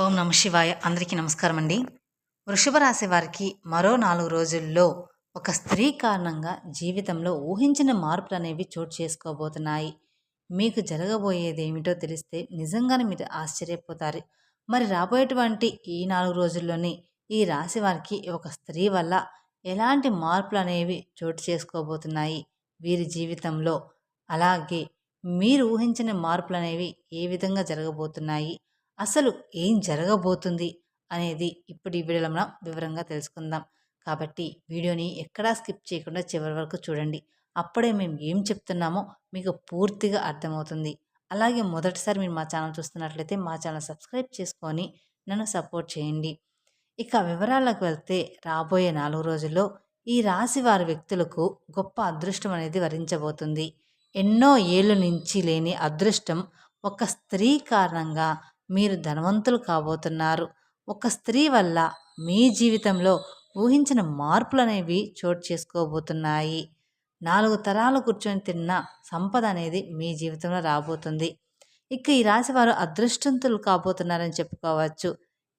ఓం నమ శివాయ. అందరికీ నమస్కారం అండి. వృషభ రాశి వారికి మరో నాలుగు రోజుల్లో ఒక స్త్రీ కారణంగా జీవితంలో ఊహించిన మార్పులు అనేవి చోటు చేసుకోబోతున్నాయి. మీకు జరగబోయేది ఏమిటో తెలిస్తే నిజంగానే మీరు ఆశ్చర్యపోతారు. మరి రాబోయేటువంటి ఈ నాలుగు రోజుల్లోనే ఈ రాశి వారికి ఒక స్త్రీ వల్ల ఎలాంటి మార్పులు అనేవి చోటు చేసుకోబోతున్నాయి? వీరి జీవితంలో అలాగే మీరు ఊహించిన మార్పులు అనేవి ఏ విధంగా జరగబోతున్నాయి? అసలు ఏం జరగబోతుంది అనేది ఇప్పుడు ఈ వీడియోలో మనం వివరంగా తెలుసుకుందాం. కాబట్టి వీడియోని ఎక్కడా స్కిప్ చేయకుండా చివరి వరకు చూడండి. అప్పుడే మేము ఏం చెప్తున్నామో మీకు పూర్తిగా అర్థమవుతుంది. అలాగే మొదటిసారి మీరు మా ఛానల్ చూస్తున్నట్లయితే మా ఛానల్ సబ్స్క్రైబ్ చేసుకొని నన్ను సపోర్ట్ చేయండి. ఇక వివరాలకు వెళ్తే రాబోయే నాలుగు రోజుల్లో ఈ రాశి వారి వ్యక్తులకు గొప్ప అదృష్టం అనేది వరించబోతుంది. ఎన్నో ఏళ్ళ నుంచి లేని అదృష్టం ఒక స్త్రీ కారణంగా మీరు ధనవంతులు కాబోతున్నారు. ఒక స్త్రీ వల్ల మీ జీవితంలో ఊహించిన మార్పులు అనేవి చోటు చేసుకోబోతున్నాయి. నాలుగు తరాలు కూర్చొని తిన్న సంపద అనేది మీ జీవితంలో రాబోతుంది. ఇక ఈ రాశి వారు అదృష్టంతులు కాబోతున్నారని చెప్పుకోవచ్చు.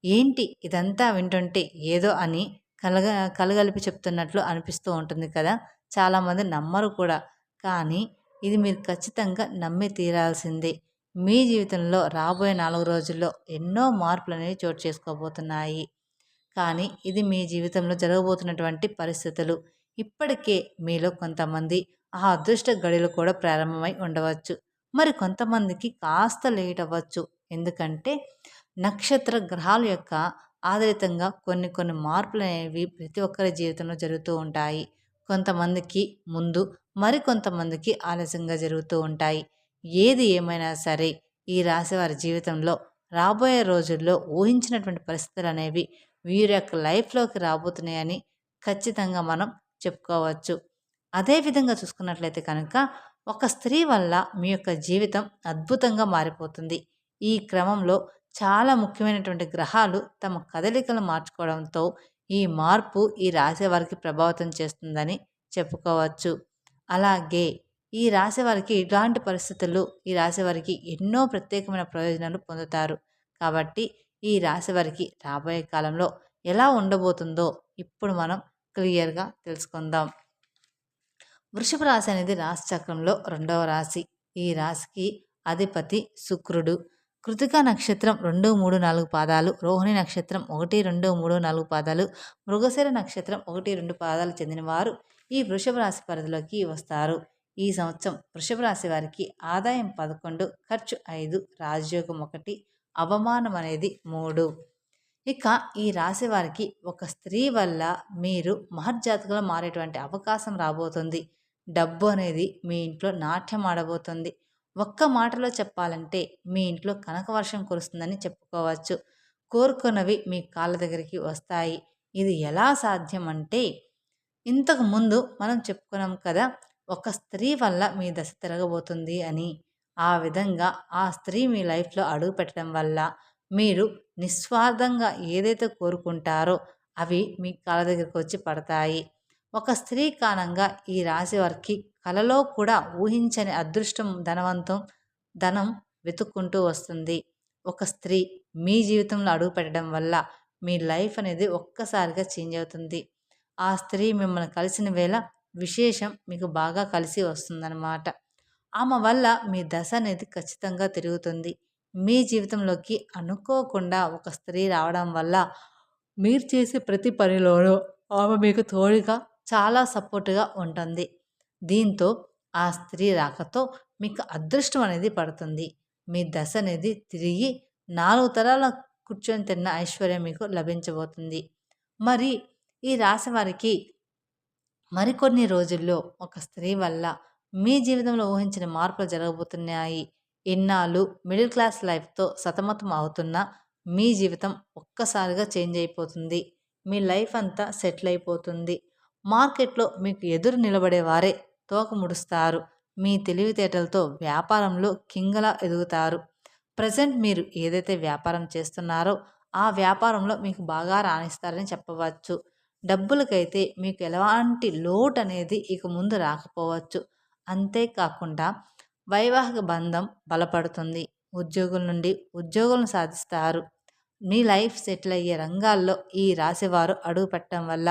ఏంటి ఇదంతా వింటుంటే ఏదో అని కలగ కలగలిపి చెప్తున్నట్లు అనిపిస్తూ ఉంటుంది కదా? చాలామంది నమ్మరు కూడా. కానీ ఇది మీరు ఖచ్చితంగా నమ్మి తీరాల్సిందే. మీ జీవితంలో రాబోయే నాలుగు రోజుల్లో ఎన్నో మార్పులు అనేవి చోటు చేసుకోబోతున్నాయి. కానీ ఇది మీ జీవితంలో జరగబోతున్నటువంటి పరిస్థితులు. ఇప్పటికే మీలో కొంతమంది ఆ అదృష్ట గడులు కూడా ప్రారంభమై ఉండవచ్చు. మరి కొంతమందికి కాస్త లేట్ అవ్వచ్చు. ఎందుకంటే నక్షత్ర గ్రహాల యొక్క ఆధారితంగా కొన్ని కొన్ని మార్పులు అనేవి ప్రతి ఒక్కరి జీవితంలో జరుగుతూ ఉంటాయి. కొంతమందికి ముందు మరికొంతమందికి ఆలస్యంగా జరుగుతూ ఉంటాయి. ఏది ఏమైనా సరే ఈ రాశివారి జీవితంలో రాబోయే రోజుల్లో ఊహించినటువంటి పరిస్థితులు అనేవి వీరి యొక్క లైఫ్లోకి రాబోతున్నాయని ఖచ్చితంగా మనం చెప్పుకోవచ్చు. అదేవిధంగా చూసుకున్నట్లయితే కనుక ఒక స్త్రీ వల్ల మీ యొక్క జీవితం అద్భుతంగా మారిపోతుంది. ఈ క్రమంలో చాలా ముఖ్యమైనటువంటి గ్రహాలు తమ కదలికలు మార్చుకోవడంతో ఈ మార్పు ఈ రాశి వారికి ప్రభావితం చేస్తుందని చెప్పుకోవచ్చు. అలాగే ఈ రాశి వారికి ఇలాంటి పరిస్థితులు ఈ రాశి వారికి ఎన్నో ప్రత్యేకమైన ప్రయోజనాలు పొందుతారు. కాబట్టి ఈ రాశి వారికి రాబోయే కాలంలో ఎలా ఉండబోతుందో ఇప్పుడు మనం క్లియర్గా తెలుసుకుందాం. వృషభ రాశి అనేది రాశి చక్రంలో రెండవ రాశి. ఈ రాశికి అధిపతి శుక్రుడు. కృతిక నక్షత్రం రెండు మూడు నాలుగు పాదాలు రోహిణి నక్షత్రం ఒకటి రెండు మూడు నాలుగు పాదాలు మృగశిర నక్షత్రం ఒకటి రెండు పాదాలు చెందినవారు ఈ వృషభ రాశి పరిధిలోకి వస్తారు. ఈ సంవత్సరం వృషభ రాశి వారికి ఆదాయం పదకొండు ఖర్చు ఐదు రాజయోగం ఒకటి అవమానం అనేది మూడు. ఇక ఈ రాశి వారికి ఒక స్త్రీ వల్ల మీరు మహర్జాతకులు మారేటువంటి అవకాశం రాబోతుంది. డబ్బు అనేది మీ ఇంట్లో నాట్యం ఆడబోతుంది. ఒక్క మాటలో చెప్పాలంటే మీ ఇంట్లో కనక వర్షం కురుస్తుందని చెప్పుకోవచ్చు. కోరుకున్నవి మీ కాళ్ళ దగ్గరికి వస్తాయి. ఇది ఎలా సాధ్యం అంటే ఇంతకు ముందు మనం చెప్పుకున్నాం కదా ఒక స్త్రీ వల్ల మీ దశ తిరగబోతుంది అని ఆ విధంగా ఆ స్త్రీ మీ లైఫ్లో అడుగు పెట్టడం వల్ల మీరు నిస్వార్థంగా ఏదైతే కోరుకుంటారో అవి మీ కళ దగ్గరికి వచ్చి పడతాయి. ఒక స్త్రీ కారణంగా ఈ రాశి వారికి కలలో కూడా ఊహించని అదృష్టం ధనవంతం ధనం వెతుక్కుంటూ వస్తుంది. ఒక స్త్రీ మీ జీవితంలో అడుగు పెట్టడం వల్ల మీ లైఫ్ అనేది ఒక్కసారిగా చేంజ్ అవుతుంది. ఆ స్త్రీ మిమ్మల్ని కలిసిన వేళ విశేషం మీకు బాగా కలిసి వస్తుందన్నమాట. ఆమె వల్ల మీ దశ అనేది ఖచ్చితంగా తిరుగుతుంది. మీ జీవితంలోకి అనుకోకుండా ఒక స్త్రీ రావడం వల్ల మీరు చేసే ప్రతి పనిలోనూ ఆమె మీకు తోడుగా చాలా సపోర్ట్గా ఉంటుంది. దీంతో ఆ స్త్రీ రాకతో మీకు అదృష్టం అనేది పడుతుంది. మీ దశ అనేది తిరిగి నాలుగు తరాల కూర్చొని తిన్న ఐశ్వర్యం మీకు లభించబోతుంది. మరి ఈ రాశి వారికి మరికొన్ని రోజుల్లో ఒక స్త్రీ వల్ల మీ జీవితంలో ఊహించిన మార్పులు జరగబోతున్నాయి. ఇన్నాళ్ళు మిడిల్ క్లాస్ లైఫ్తో సతమతం అవుతున్న మీ జీవితం ఒక్కసారిగా చేంజ్ అయిపోతుంది. మీ లైఫ్ అంతా సెటిల్ అయిపోతుంది. మార్కెట్లో మీకు ఎదురు నిలబడే వారే తోక ముడుస్తారు. మీ తెలివితేటలతో వ్యాపారంలో కింగలా ఎదుగుతారు. ప్రజెంట్ మీరు ఏదైతే వ్యాపారం చేస్తున్నారో ఆ వ్యాపారంలో మీకు బాగా రాణిస్తారని చెప్పవచ్చు. డబ్బులకైతే మీకు ఎలాంటి లోటు అనేది ఇక ముందు రాకపోవచ్చు. అంతేకాకుండా వైవాహిక బంధం బలపడుతుంది. ఉద్యోగుల నుండి ఉద్యోగులను సాధిస్తారు. మీ లైఫ్ సెటిల్ అయ్యే రంగాల్లో ఈ రాశివారు అడుగు పెట్టడం వల్ల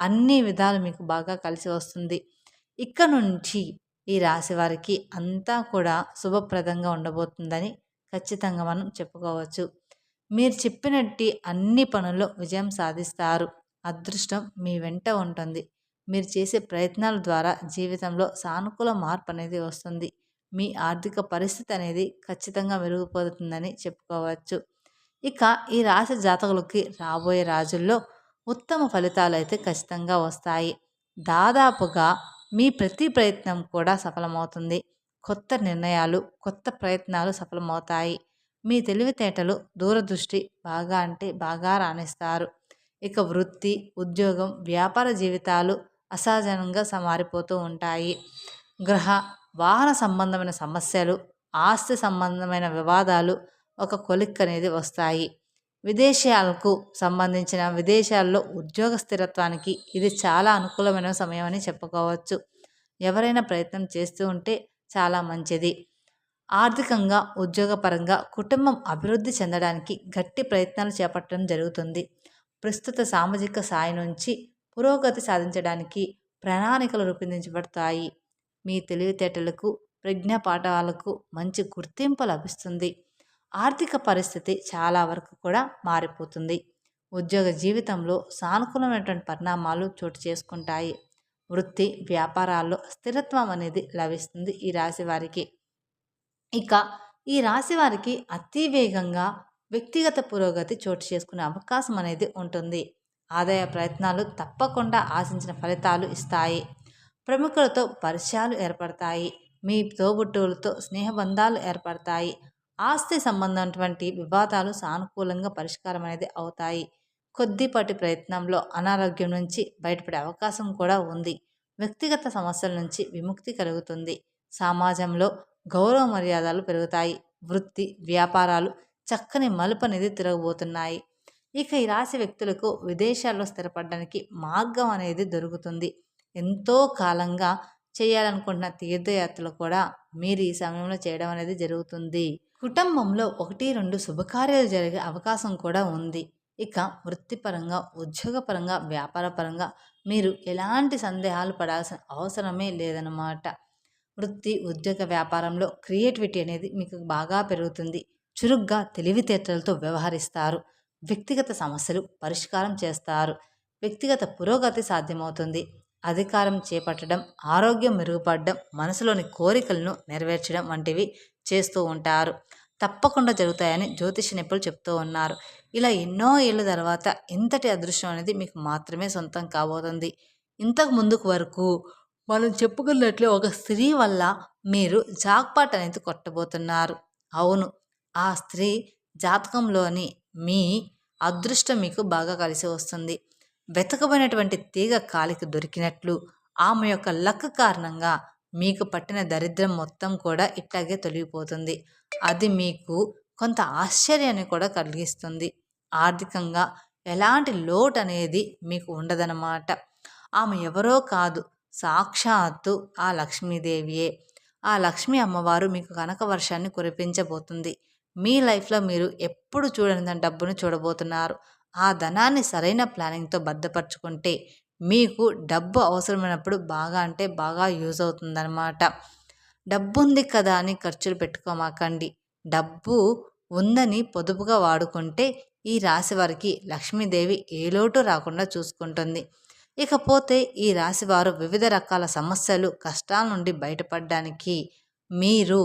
అన్ని విధాలు మీకు బాగా కలిసి వస్తుంది. ఇక్కడ నుంచి ఈ రాశి వారికి అంతా కూడా శుభప్రదంగా ఉండబోతుందని ఖచ్చితంగా మనం చెప్పుకోవచ్చు. మీరు చెప్పినట్టు అన్ని పనుల్లో విజయం సాధిస్తారు. అదృష్టం మీ వెంట ఉంటుంది. మీరు చేసే ప్రయత్నాల ద్వారా జీవితంలో సానుకూల మార్పు అనేది వస్తుంది. మీ ఆర్థిక పరిస్థితి అనేది ఖచ్చితంగా మెరుగుపడుతుందని చెప్పుకోవచ్చు. ఇక ఈ రాశి జాతకులకి రాబోయే రాజుల్లో ఉత్తమ ఫలితాలు అయితే ఖచ్చితంగా వస్తాయి. దాదాపుగా మీ ప్రతి ప్రయత్నం కూడా సఫలమవుతుంది. కొత్త నిర్ణయాలు కొత్త ప్రయత్నాలు సఫలమవుతాయి. మీ తెలివితేటలు దూరదృష్టి బాగా అంటే బాగా రాణిస్తారు. ఇక వృత్తి ఉద్యోగం వ్యాపార జీవితాలు అసహజనంగా మారిపోతూ ఉంటాయి. గృహ వాహన సంబంధమైన సమస్యలు ఆస్తి సంబంధమైన వివాదాలు ఒక కొలిక్ అనేది వస్తాయి. విదేశాలకు సంబంధించిన విదేశాల్లో ఉద్యోగ స్థిరత్వానికి ఇది చాలా అనుకూలమైన సమయం అని చెప్పుకోవచ్చు. ఎవరైనా ప్రయత్నం చేస్తూ ఉంటే చాలా మంచిది. ఆర్థికంగా ఉద్యోగపరంగా కుటుంబం అభివృద్ధి చెందడానికి గట్టి ప్రయత్నాలు చేపట్టడం జరుగుతుంది. ప్రస్తుత సామాజిక స్థాయి నుంచి పురోగతి సాధించడానికి ప్రణాళికలు రూపొందించబడతాయి. మీ తెలివితేటలకు ప్రజ్ఞా పాఠాలకు మంచి గుర్తింపు లభిస్తుంది. ఆర్థిక పరిస్థితి చాలా వరకు కూడా మారిపోతుంది. ఉద్యోగ జీవితంలో సానుకూలమైనటువంటి పరిణామాలు చోటు చేసుకుంటాయి. వృత్తి వ్యాపారాల్లో స్థిరత్వం అనేది లభిస్తుంది ఈ రాశి వారికి. ఇక ఈ రాశి వారికి అతి వేగంగా వ్యక్తిగత పురోగతి చోటు చేసుకునే అవకాశం అనేది ఉంటుంది. ఆదాయ ప్రయత్నాలు తప్పకుండా ఆశించిన ఫలితాలు ఇస్తాయి. ప్రముఖులతో పరిచయాలు ఏర్పడతాయి. మీ తోబుట్టువులతో స్నేహబంధాలు ఏర్పడతాయి. ఆస్తి సంబంధమైనటువంటి వివాదాలు సానుకూలంగా పరిష్కారం అనేది అవుతాయి. కొద్దిపాటి ప్రయత్నంలో అనారోగ్యం నుంచి బయటపడే అవకాశం కూడా ఉంది. వ్యక్తిగత సమస్యల నుంచి విముక్తి కలుగుతుంది. సమాజంలో గౌరవ మర్యాదలు పెరుగుతాయి. వృత్తి వ్యాపారాలు చక్కని మలుపు అనేది తిరగబోతున్నాయి. ఇక ఈ రాశి వ్యక్తులకు విదేశాల్లో స్థిరపడడానికి మార్గం అనేది దొరుకుతుంది. ఎంతో కాలంగా చేయాలనుకుంటున్న తీర్థయాత్రలు కూడా మీరు ఈ సమయంలో చేయడం అనేది జరుగుతుంది. కుటుంబంలో ఒకటి రెండు శుభకార్యాలు జరిగే అవకాశం కూడా ఉంది. ఇక వృత్తిపరంగా ఉద్యోగపరంగా వ్యాపారపరంగా మీరు ఎలాంటి సందేహాలు పడాల్సిన అవసరమే లేదన్నమాట. వృత్తి ఉద్యోగ వ్యాపారంలో క్రియేటివిటీ అనేది మీకు బాగా పెరుగుతుంది. చురుగ్గా తెలివితేటలతో వ్యవహరిస్తారు. వ్యక్తిగత సమస్యలు పరిష్కారం చేస్తారు. వ్యక్తిగత పురోగతి సాధ్యమవుతుంది. అధికారం చేపట్టడం ఆరోగ్యం మెరుగుపడడం మనసులోని కోరికలను నెరవేర్చడం వంటివి చేస్తూ ఉంటారు. తప్పకుండా జరుగుతాయని జ్యోతిష నిపుణులు చెప్తూ ఉన్నారు. ఇలా ఎన్నో ఏళ్ళ తర్వాత ఇంతటి అదృష్టం అనేది మీకు మాత్రమే సొంతం కాబోతుంది. ఇంతకు ముందుకు వరకు మనం చెప్పుకున్నట్లు ఒక స్త్రీ వల్ల మీరు జాక్పాట్ అనేది కొట్టబోతున్నారు. అవును ఆ స్త్రీ జాతకంలోని మీ అదృష్టం మీకు బాగా కలిసి వస్తుంది. వెతకబడినటువంటి తీగ కాలికి దొరికినట్లు ఆమె యొక్క లక్ కారణంగా మీకు పట్టిన దరిద్రం మొత్తం కూడా ఇట్లాగే తొలగిపోతుంది. అది మీకు కొంత ఆశ్చర్యాన్ని కూడా కలిగిస్తుంది. ఆర్థికంగా ఎలాంటి లోటు అనేది మీకు ఉండదన్నమాట. ఆమె ఎవరో కాదు. సాక్షాత్తు ఆ లక్ష్మీదేవియే. ఆ లక్ష్మీ అమ్మవారు మీకు కనక వర్షాన్ని కురిపించబోతుంది. మీ లైఫ్లో మీరు ఎప్పుడు చూడని డబ్బును చూడబోతున్నారు. ఆ ధనాన్ని సరైన ప్లానింగ్తో భద్రపరచుకుంటే మీకు డబ్బు అవసరమైనప్పుడు బాగా అంటే బాగా యూజ్ అవుతుందన్నమాట. డబ్బు ఉంది కదా అని ఖర్చులు పెట్టుకోమాకండి. డబ్బు ఉందని పొదుపుగా వాడుకుంటే ఈ రాశి వారికి లక్ష్మీదేవి ఏ లోటు రాకుండా చూసుకుంటుంది. ఇకపోతే ఈ రాశివారు వివిధ రకాల సమస్యలు కష్టాల నుండి బయటపడడానికి మీరు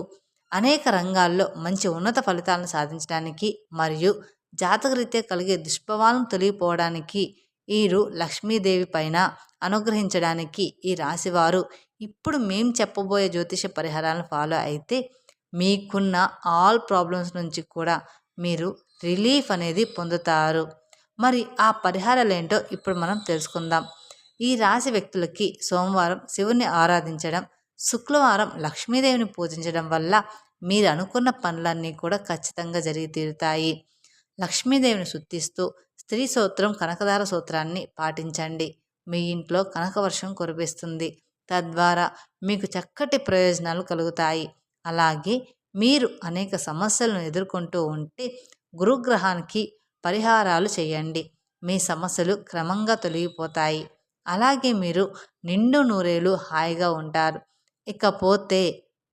అనేక రంగాల్లో మంచి ఉన్నత ఫలితాలను సాధించడానికి మరియు జాతకరీత్యా కలిగే దుష్ప్రభావం తొలగిపోవడానికి వీరు లక్ష్మీదేవి పైన అనుగ్రహించడానికి ఈ రాశివారు ఇప్పుడు మేము చెప్పబోయే జ్యోతిష పరిహారాలను ఫాలో అయితే మీకున్న ఆల్ ప్రాబ్లమ్స్ నుంచి కూడా మీరు రిలీఫ్ అనేది పొందుతారు. మరి ఆ పరిహారాలు ఏంటో ఇప్పుడు మనం తెలుసుకుందాం. ఈ రాశి వ్యక్తులకి సోమవారం శివుని ఆరాధించడం శుక్రవారం లక్ష్మీదేవిని పూజించడం వల్ల మీరు అనుకున్న పనులన్నీ కూడా ఖచ్చితంగా జరిగి తీరుతాయి. లక్ష్మీదేవిని శుద్ధిస్తూ స్త్రీ సూత్రం కనకదార సూత్రాన్ని పాటించండి. మీ ఇంట్లో కనకవర్షం కురిపిస్తుంది. తద్వారా మీకు చక్కటి ప్రయోజనాలు కలుగుతాయి. అలాగే మీరు అనేక సమస్యలను ఎదుర్కొంటూ ఉంటే గురుగ్రహానికి పరిహారాలు చేయండి. మీ సమస్యలు క్రమంగా తొలగిపోతాయి. అలాగే మీరు నిండు నూరేలు హాయిగా ఉంటారు. ఇకపోతే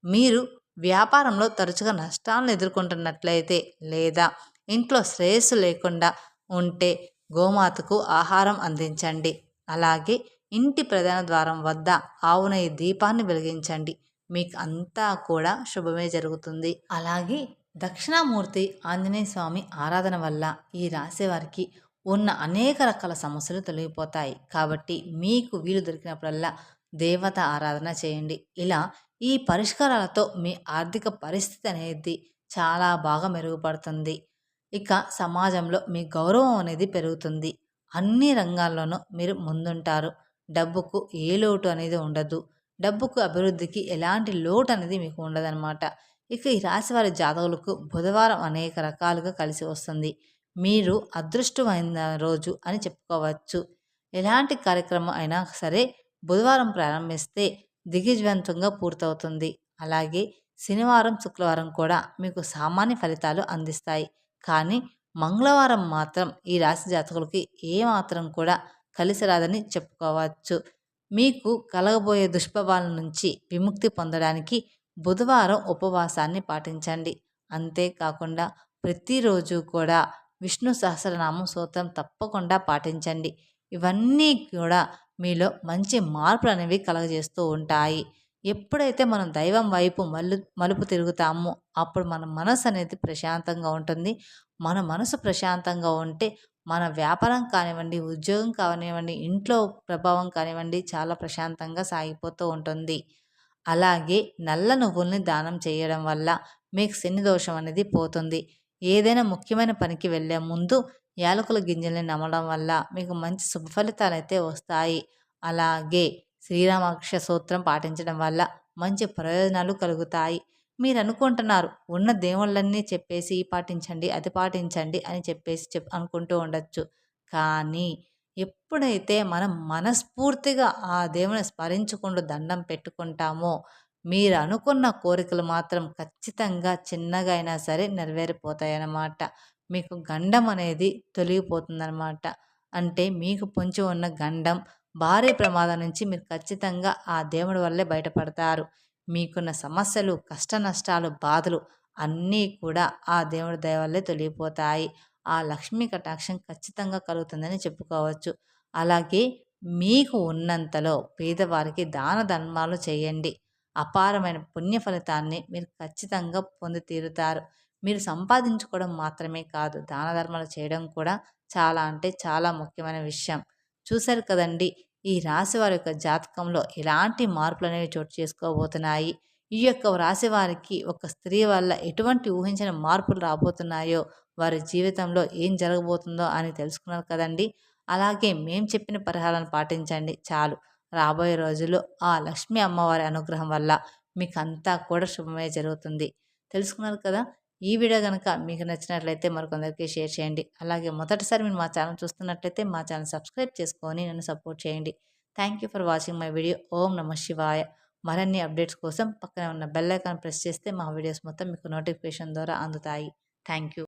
మీరు వ్యాపారంలో తరచుగా నష్టాలను ఎదుర్కొంటున్నట్లయితే లేదా ఇంట్లో శ్రేయస్సు లేకుండా ఉంటే గోమాతకు ఆహారం అందించండి. అలాగే ఇంటి ప్రధాన ద్వారం వద్ద ఆవున ఈ దీపాన్ని వెలిగించండి. మీకు అంతా కూడా శుభమే జరుగుతుంది. అలాగే దక్షిణామూర్తి ఆంజనేయ స్వామి ఆరాధన వల్ల ఈ రాసేవారికి ఉన్న అనేక రకాల సమస్యలు తొలగిపోతాయి. కాబట్టి మీకు వీలు దొరికినప్పుడల్లా దేవత ఆరాధన చేయండి. ఇలా ఈ పరిష్కారాలతో మీ ఆర్థిక పరిస్థితి అనేది చాలా బాగా మెరుగుపడుతుంది. ఇక సమాజంలో మీ గౌరవం అనేది పెరుగుతుంది. అన్ని రంగాల్లోనూ మీరు ముందుంటారు. డబ్బుకు ఏ లోటు అనేది ఉండదు. డబ్బుకు అభివృద్ధికి ఎలాంటి లోటు అనేది మీకు ఉండదన్నమాట. ఇక ఈ రాశి వారి జాతకులకు బుధవారం అనేక రకాలుగా కలిసి వస్తుంది. మీరు అదృష్టమైన రోజు అని చెప్పుకోవచ్చు. ఎలాంటి కార్యక్రమం అయినా సరే బుధవారం ప్రారంభిస్తే దిగ్విజవంతంగా పూర్తవుతుంది. అలాగే శనివారం శుక్రవారం కూడా మీకు సామాన్య ఫలితాలు అందిస్తాయి. కానీ మంగళవారం మాత్రం ఈ రాశి జాతకులకి ఏమాత్రం కూడా కలిసి రాదని చెప్పుకోవచ్చు. మీకు కలగబోయే దుష్ప్రభావాల నుంచి విముక్తి పొందడానికి బుధవారం ఉపవాసాన్ని పాటించండి. అంతేకాకుండా ప్రతిరోజు కూడా విష్ణు సహస్రనామం సూత్రం తప్పకుండా పాటించండి. ఇవన్నీ కూడా మీలో మంచి మార్పులు అనేవి కలగజేస్తూ ఉంటాయి. ఎప్పుడైతే మనం దైవం వైపు మలు మలుపు తిరుగుతామో అప్పుడు మన మనసు అనేది ప్రశాంతంగా ఉంటుంది. మన మనసు ప్రశాంతంగా ఉంటే మన వ్యాపారం కానివ్వండి ఉద్యోగం కానివ్వండి ఇంట్లో ప్రభావం కానివ్వండి చాలా ప్రశాంతంగా సాగిపోతూ ఉంటుంది. అలాగే నల్ల నువ్వుల్ని దానం చేయడం వల్ల మీకు శని దోషం అనేది పోతుంది. ఏదైనా ముఖ్యమైన పనికి వెళ్ళే ముందు యాలకుల గింజల్ని నమ్మడం వల్ల మీకు మంచి శుభఫలితాలైతే అయితే వస్తాయి. అలాగే శ్రీరామాక్ష సూత్రం పాటించడం వల్ల మంచి ప్రయోజనాలు కలుగుతాయి. మీరు అనుకుంటున్నారు ఉన్న దేవుళ్ళన్నీ చెప్పేసి పాటించండి అది పాటించండి అని చెప్పేసి చెప్ అనుకుంటూ ఉండొచ్చు. కానీ ఎప్పుడైతే మనం మనస్ఫూర్తిగా ఆ దేవుని స్మరించుకుంటూ దండం పెట్టుకుంటామో మీరు అనుకున్న కోరికలు మాత్రం ఖచ్చితంగా చిన్నగా అయినా సరే నెరవేరిపోతాయి అన్నమాట మీకు గండం అనేది తొలగిపోతుందన్నమాట. అంటే మీకు పొంచి ఉన్న గండం భారీ ప్రమాదం నుంచి మీరు ఖచ్చితంగా ఆ దేవుడి వల్లే బయటపడతారు. మీకున్న సమస్యలు కష్ట నష్టాలు బాధలు అన్నీ కూడా ఆ దేవుడి దయ వల్లే తొలగిపోతాయి. ఆ లక్ష్మీ కటాక్షం ఖచ్చితంగా కలుగుతుందని చెప్పుకోవచ్చు. అలాగే మీకు ఉన్నంతలో పేదవారికి దాన ధర్మాలు చేయండి. అపారమైన పుణ్య ఫలితాన్ని మీరు ఖచ్చితంగా పొంది తీరుతారు మీరు సంపాదించుకోవడం మాత్రమే కాదు దాన ధర్మాలు చేయడం కూడా చాలా అంటే చాలా ముఖ్యమైన విషయం. చూశారు కదండి ఈ రాశి వారి యొక్క జాతకంలో ఎలాంటి మార్పులు అనేవి చోటు చేసుకోబోతున్నాయి? ఈ యొక్క రాశి వారికి ఒక స్త్రీ వల్ల ఎటువంటి ఊహించిన మార్పులు రాబోతున్నాయో వారి జీవితంలో ఏం జరగబోతుందో అని తెలుసుకున్నారు కదండి. అలాగే మేము చెప్పిన పరిహారాలను పాటించండి చాలు. రాబోయే రోజుల్లో ఆ లక్ష్మీ అమ్మవారి అనుగ్రహం వల్ల మీకు అంతా కూడా శుభమే జరుగుతుంది. తెలుసుకున్నారు కదా ఈ వీడియో కనుక మీకు నచ్చినట్లయితే మరికొందరికి షేర్ చేయండి. అలాగే మొదటిసారి మీరు మా ఛానల్ చూస్తున్నట్లయితే మా ఛానల్ సబ్స్క్రైబ్ చేసుకొని నన్ను సపోర్ట్ చేయండి. Thank you for watching my video. ఓం నమ శివాయ. మరిన్ని అప్డేట్స్ కోసం పక్కనే ఉన్న బెల్ ఐకాన్ ప్రెస్ చేస్తే మా వీడియోస్ మొత్తం మీకు నోటిఫికేషన్ ద్వారా అందుతాయి. Thank you.